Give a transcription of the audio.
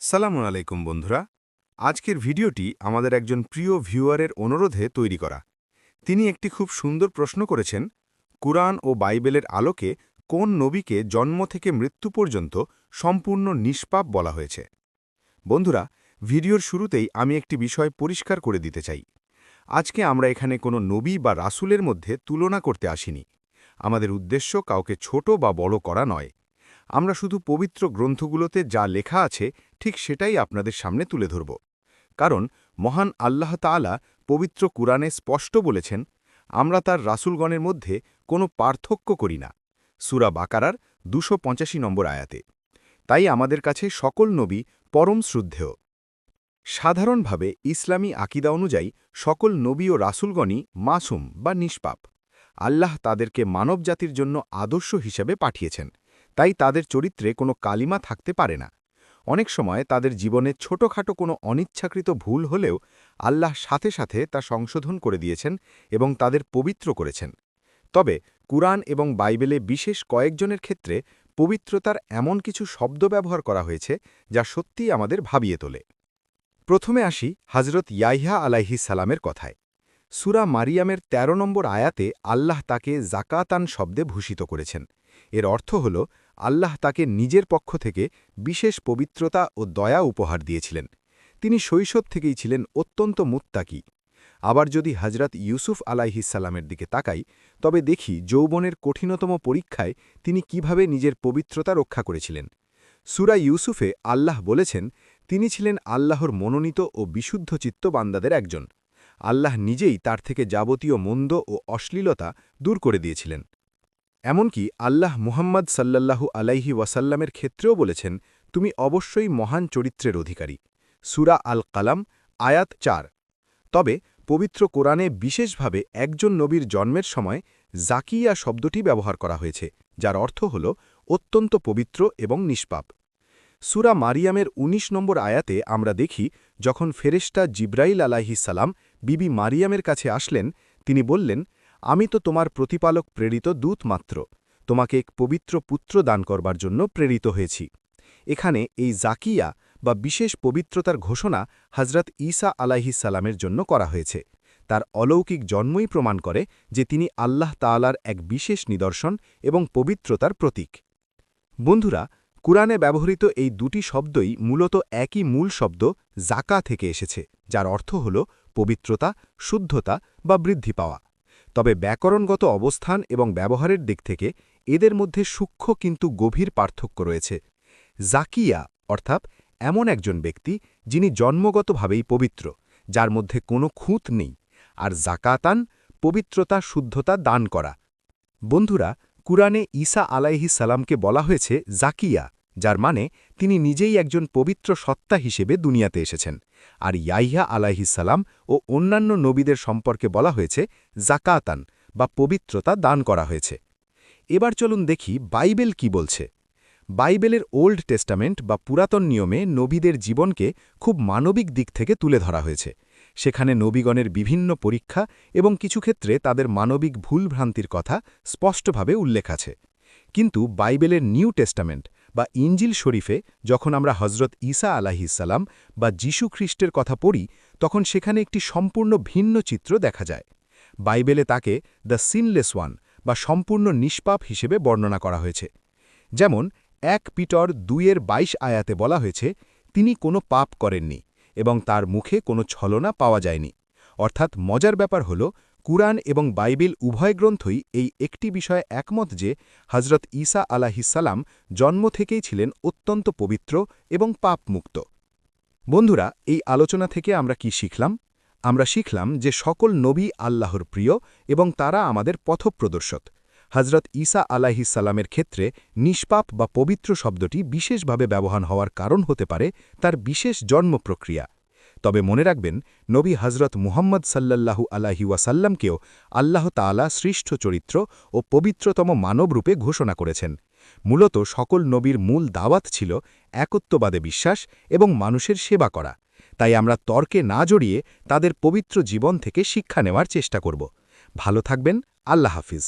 সালামু আলাইকুম বন্ধুরা। আজকের ভিডিওটি আমাদের একজন প্রিয় ভিউয়ারের অনুরোধে তৈরি করা। তিনি একটি খুব সুন্দর প্রশ্ন করেছেন, কুরআন ও বাইবেলের আলোকে কোন নবীকে জন্ম থেকে মৃত্যু পর্যন্ত সম্পূর্ণ নিষ্পাপ বলা হয়েছে? বন্ধুরা, ভিডিওর শুরুতেই আমি একটি বিষয় পরিষ্কার করে দিতে চাই। আজকে আমরা এখানে কোনো নবী বা রাসূলের মধ্যে তুলনা করতে আসিনি। আমাদের উদ্দেশ্য কাউকে ছোট বা বড় করা নয়। আমরা শুধু পবিত্র গ্রন্থগুলোতে যা লেখা আছে, ঠিক সেটাই আপনাদের সামনে তুলে ধরব। কারণ মহান আল্লাহ তাআলা পবিত্র কুরআনে স্পষ্ট বলেছেন, আমরা তার রাসূলগণের মধ্যে কোনো পার্থক্য করি না। সুরা বাকারার দুশো নম্বর আয়াতে। তাই আমাদের কাছে সকল নবী পরম শ্রদ্ধেয়। সাধারণভাবে ইসলামী আকিদা অনুযায়ী সকল নবী ও রাসুলগণই মাসুম বা নিষ্পাপ। আল্লাহ তাদেরকে মানবজাতির জন্য আদর্শ হিসেবে পাঠিয়েছেন। তাই তাদের চরিত্রে কোনো কালিমা থাকতে পারে না। অনেক সময় তাদের জীবনে ছোটখাটো কোনো অনিচ্ছাকৃত ভুল হলেও আল্লাহ সাথে সাথে তা সংশোধন করে দিয়েছেন এবং তাদের পবিত্র করেছেন। তবে কুরআন এবং বাইবেলে বিশেষ কয়েকজনের ক্ষেত্রে পবিত্রতার এমন কিছু শব্দ ব্যবহার করা হয়েছে যা সত্যিই আমাদের ভাবিয়ে তোলে। প্রথমে আসি হজরত ইয়াইহা আলাইহি সালামের কথায়। সুরা মারিয়ামের ১৩ নম্বর আয়াতে আল্লাহ তাকে জাকাতান শব্দে ভূষিত করেছেন। এর অর্থ হল আল্লাহ তাকে নিজের পক্ষ থেকে বিশেষ পবিত্রতা ও দয়া উপহার দিয়েছিলেন। তিনি শৈশব থেকেই ছিলেন অত্যন্ত মুত্তাকি। আবার যদি হজরত ইউসুফ আলাইহিসাল্লামের দিকে তাকাই, তবে দেখি যৌবনের কঠিনতম পরীক্ষায় তিনি কীভাবে নিজের পবিত্রতা রক্ষা করেছিলেন। সুরা ইউসুফে আল্লাহ বলেছেন, তিনি ছিলেন আল্লাহর মনোনীত ও বিশুদ্ধ চিত্ত বান্দাদের একজন। আল্লাহ নিজেই তার থেকে যাবতীয় মন্দ ও অশ্লীলতা দূর করে দিয়েছিলেন। এমনকি আল্লাহ মুহাম্মদ সাল্লাল্লাহু আলাইহি ওয়াসাল্লামের ক্ষেত্রেও বলেছেন, তুমি অবশ্যই মহান চরিত্রের অধিকারী। সুরা আল কালাম আয়াত চার। তবে পবিত্র কোরআনে বিশেষভাবে একজন নবীর জন্মের সময় জাকিয়া শব্দটি ব্যবহার করা হয়েছে, যার অর্থ হল অত্যন্ত পবিত্র এবং নিষ্পাপ। সুরা মারিয়ামের ১৯ নম্বর আয়াতে আমরা দেখি, যখন ফেরেস্টা জিব্রাইল সালাম বিবি মারিয়ামের কাছে আসলেন, তিনি বললেন আমি তো তোমার প্রতিপালক প্রেরিত দূত মাত্র। তোমাকে এক পবিত্র পুত্র দান করবার জন্য প্রেরিত হয়েছি। এখানে এই জাকিয়া বা বিশেষ পবিত্রতার ঘোষণা হজরত ঈসা সালামের জন্য করা হয়েছে। তার অলৌকিক জন্মই প্রমাণ করে যে তিনি আল্লাহ তালার এক বিশেষ নিদর্শন এবং পবিত্রতার প্রতীক। বন্ধুরা, কুরআনে ব্যবহৃত এই দুটি শব্দই মূলত একই মূল শব্দ জাকা থেকে এসেছে, যার অর্থ হল পবিত্রতা, শুদ্ধতা বা বৃদ্ধি পাওয়া। তবে ব্যাকরণগত অবস্থান এবং ব্যবহারের দিক থেকে এদের মধ্যে সূক্ষ্ম কিন্তু গভীর পার্থক্য রয়েছে। জাকিয়া, অর্থাৎ এমন একজন ব্যক্তি যিনি জন্মগতভাবেই পবিত্র, যার মধ্যে কোনো খুঁত নেই, আর জাকাতান পবিত্রতা, শুদ্ধতা দান করা। বন্ধুরা, কুরআনে ঈসা আলাইহি সালামকে বলা হয়েছে জাকিয়া। যার মানে তিনি নিজেই একজন পবিত্র সত্তা হিসেবে দুনিয়াতে এসেছেন। আর ইয়াইহা আলাইহিসাল্লাম ও অন্যান্য নবীদের সম্পর্কে বলা হয়েছে জাকাতান বা পবিত্রতা দান করা হয়েছে। এবার চলুন দেখি বাইবেল কি বলছে। বাইবেলের ওল্ড টেস্টামেন্ট বা পুরাতন নিয়মে নবীদের জীবনকে খুব মানবিক দিক থেকে তুলে ধরা হয়েছে। সেখানে নবীগণের বিভিন্ন পরীক্ষা এবং কিছু ক্ষেত্রে তাদের মানবিক ভুলভ্রান্তির কথা স্পষ্টভাবে উল্লেখ আছে। কিন্তু বাইবেলের নিউ টেস্টামেন্ট বা ইঞ্জিল শরীফে যখন আমরা হজরত ঈসা আলাহিসাল্লাম বা যীশু খ্রিস্টের কথা পড়ি, তখন সেখানে একটি সম্পূর্ণ ভিন্ন চিত্র দেখা যায়। বাইবেলে তাকে দ্য সিনলেস ওয়ান বা সম্পূর্ণ নিষ্পাপ হিসেবে বর্ণনা করা হয়েছে। যেমন, এক পিটর দুইয়ের বাইশ আয়াতে বলা হয়েছে, তিনি কোনো পাপ করেননি এবং তার মুখে কোনো ছলনা পাওয়া যায়নি। অর্থাৎ মজার ব্যাপার হল কুরআন এবং বাইবেল উভয় গ্রন্থই এই একটি বিষয়ে একমত যে হজরত ঈসা আলাহিসাল্লাম জন্ম থেকেই ছিলেন অত্যন্ত পবিত্র এবং পাপমুক্ত। বন্ধুরা, এই আলোচনা থেকে আমরা কি শিখলাম? আমরা শিখলাম যে সকল নবী আল্লাহর প্রিয় এবং তারা আমাদের পথপ্রদর্শক। হজরত ঈসা আলাহিসাল্লামের ক্ষেত্রে নিষ্পাপ বা পবিত্র শব্দটি বিশেষভাবে ব্যবহার হওয়ার কারণ হতে পারে তার বিশেষ জন্ম প্রক্রিয়া। তবে মনে রাখবেন, নবী হজরত মুহম্মদ সাল্লাল্লাহু আলাহি ওয়াসাল্লামকেও আল্লাহ তালা সৃষ্ট চরিত্র ও পবিত্রতম মানবরূপে ঘোষণা করেছেন। মূলত সকল নবীর মূল দাওয়াত ছিল একত্ববাদে বিশ্বাস এবং মানুষের সেবা করা। তাই আমরা তর্কে না জড়িয়ে তাদের পবিত্র জীবন থেকে শিক্ষা নেওয়ার চেষ্টা করব। ভালো থাকবেন, আল্লাহ হাফিজ।